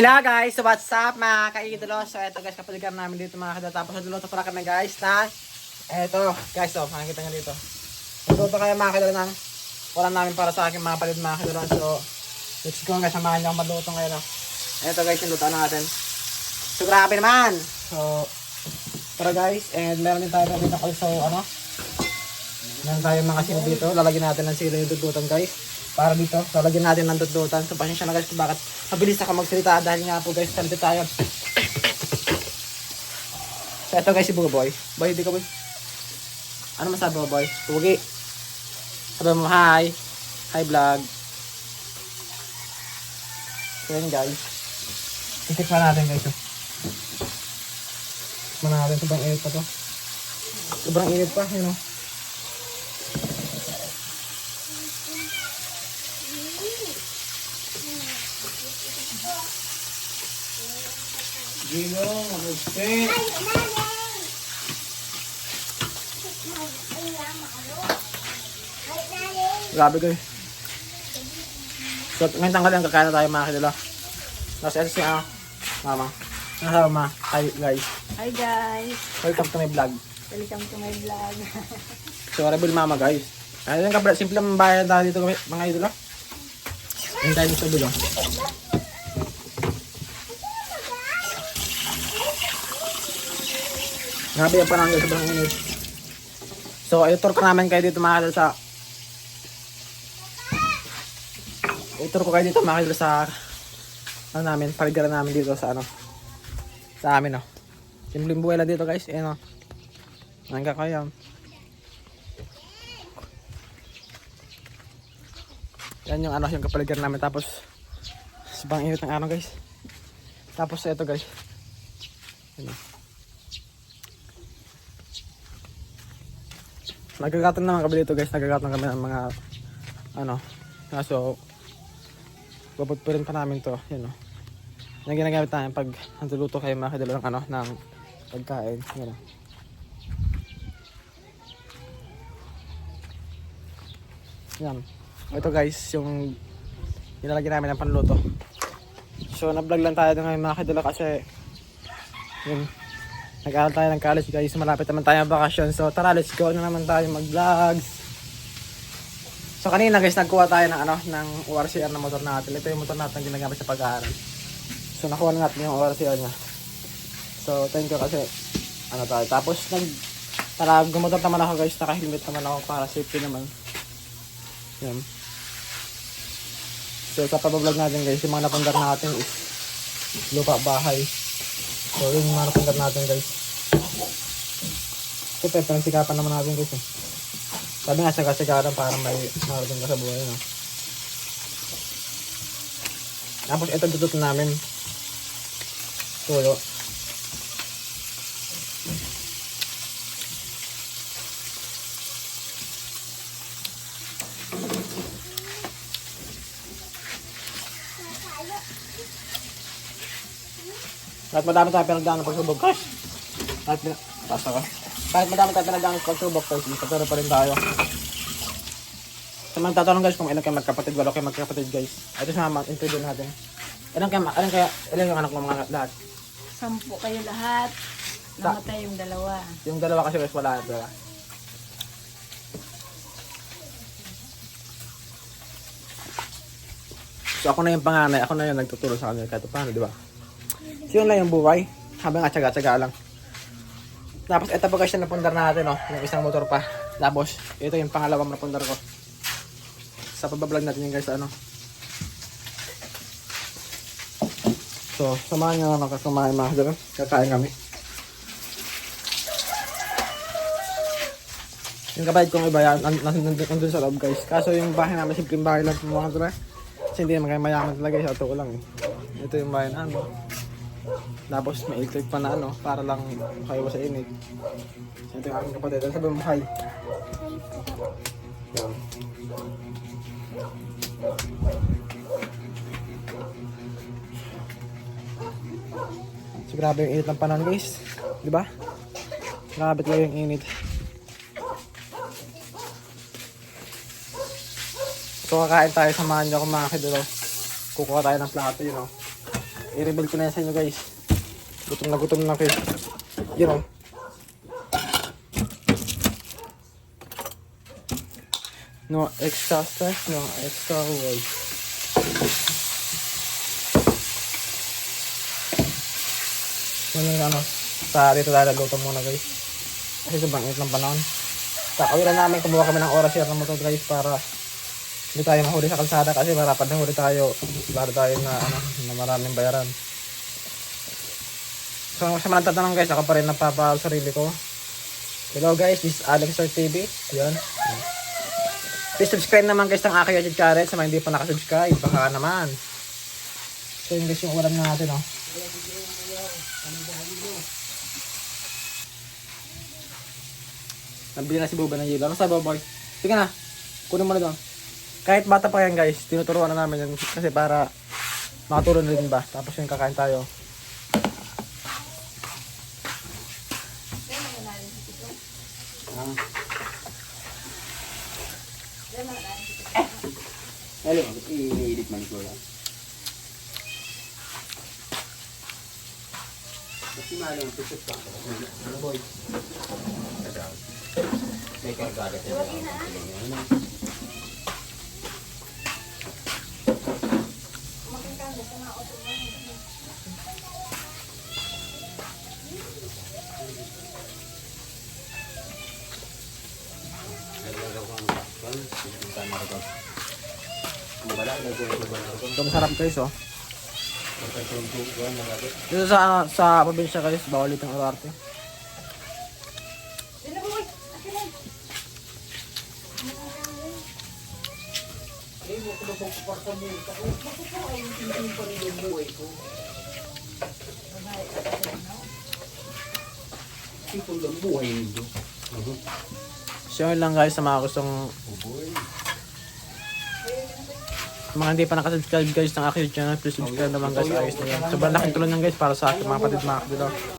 Hello guys, so what's up mga kaidolo? So eto guys, kapaligan namin dito mga kaidolo. Tapos nagluluto pala kami guys na eto guys, oh, makikita nyo dito. Nagluluto kayo mga kaidolo ng wala namin para sa akin mga palid mga kaidolo. So let's go guys, samahan nyo ako magluto ngayon. Oh. Eto guys, yung luto natin. So grabe naman. So tara guys, and meron din tayo dito also ano. Meron tayong mga sili dito. Lalagyan natin ng sili yung dudutan guys. Para dito, lalagyan natin ng dudutan. So pasensya na guys kung bakit mabilis ako magsalita dahil nga po guys, salita tayo. So ito guys si Bugoy. Boy, hindi ka boy. Ano masabi mo boy? Pugi. Sabi mo hi. Hi vlog. So yun guys. Itikman natin guys. oh. Tikman natin. Sobrang init pa to. Sobrang init pa. Yun oh. Gino, mag-stay. Grabe guys. So, ngayon tanggal ang kakain na tayo mga kilala. Tapos ito si ano, mama. Nasa ma. Hi guys. Hi guys! Welcome to my vlog. Welcome to my vlog. So, Rebel Mama guys. Ano yung kabra, simple ang bayan tayo dito mga idolo. Yung tayo sa dulo. Grabe ang panahon guys, sobrang. So, i-tour ko namin kayo dito mga sa... I-tour ko kayo dito mga sa... Ano namin, paligiran namin dito sa ano. Sa amin oh. Simpleng buhay lang dito guys, ayan oh. Hanggang kayo. Yan yung ano, yung kapaligiran namin. Tapos, sobrang init ng araw guys. Tapos, ito guys. Yan. Nagagatong naman kami dito guys. Nagagatong kami ng mga, ano, kaso, puputpurin pa namin to. Yan o. Yan ang ginagamit namin pag nanduluto kayo mga kadalo ng ano, ng pagkain. Yan o. Yan. Ito guys, yung nilalagyan namin ng panluto. So, na-vlog lang tayo ngayon mga kadala kasi yun, nag-aaral tayo ng college guys. Malapit naman tayo ang bakasyon. So, tara, let's go na naman tayo mag-vlogs. So, kanina guys, nagkuha tayo ng ano, ng ORCR na motor natin. Ito yung motor natin ginagamit sa pag-aaral. So, nakuha na natin yung ORCR niya. So, thank you kasi ano tayo. Tapos, nag Tara, gumotor naman ako guys. Naka-helmet naman ako para safety naman. Yan. So sa pabablog natin guys, yung mga napundar natin is lupa bahay. So yun yung mga napundar natin guys. Siyempre, pinagsikapan naman natin guys eh. Sabi nga, sagasagaran para may marating ka sa buhay. No? Tapos ito tututo namin. Tuyo. Kahit madami tayo pinagdaan ng pagsubok, guys. Kahit, basta ka. Kahit madami tayo pinagdaan ng pagsubok, guys, pero pa rin tayo. Sa mga tatanong guys kung ilan kayo magkapatid, wala kayo magkapatid guys. Ito sa mga interview natin. Ilan kayo, ilan kaya, ilan yung anak ng mga lahat? Sampu kayo lahat. Namatay yung dalawa. Yung dalawa kasi guys wala dalawa. So ako na yung panganay, ako na yung nagtuturo sa kanila kahit paano, di ba? So yun lang yung buhay. Habang nga tsaga-tsaga lang. Tapos ito pa guys yung napundar natin, no? Yung isang motor pa. Tapos ito yung pangalawang napundar ko. Sa pabablog natin yung guys, ano? So, samahan nyo na kumain mga dyan. Kakain kami. Yung kabayad kong iba yan, nandun sa loob guys. Kaso yung bahay namin, simpleng bahay lang mga dyan. Kasi hindi naman kayo mayaman talaga, sa totoo lang eh. Ito yung bahay namin. Tapos may electric pa na ano, para lang kayo sa init. Ito yung aking kapatid. Ano sabi mo, hi? So grabe yung init ng panahon guys. Di ba? Grabe talaga yung init. So kakain tayo sa manyo kung mga kidolo. Kukuha tayo ng plato, you know. I-reveal ko na sa inyo guys. Gutom na gutom na kayo. Yun oh. No extra stress, no extra work. Yun yung ano, sa dito lalaluto muna guys. Kasi sobrang init ng panahon. Kakawiran namin kumuha kami ng oras share ng motor guys para hindi tayo mahuli sa kalsada kasi marapan na huli tayo. Para tayo na ano, na maraming bayaran. So sa mga tatanong guys, ako pa rin napapahal sarili ko. Hello guys, this is Alex Sir TV. Yun. Please subscribe naman guys ng aking YouTube channel sa mga hindi pa nakasubscribe. Baka naman. So yun guys yung ulam natin oh. Nabili na si Boba ng yelo. Ano mo, boy? Sige na. Kunin mo na doon. Kahit bata pa yan guys, tinuturuan na namin yan kasi para makatulong na din ba. Tapos yung kakain tayo. Hello, i-edit man ko lang. Kasi mahal ang pusot pa. Ano boy? May kargada tayo. Ito masarap guys oh. Dito sa sa probinsya guys, bawal itong orarte. People ng buhay nito. So yun lang guys sa mga gustong mga hindi pa nakasubscribe guys ng aking channel, please subscribe naman guys. Ayos na yan. Sobrang laking tulong yan guys para sa aking mga kapatid mga kapatid.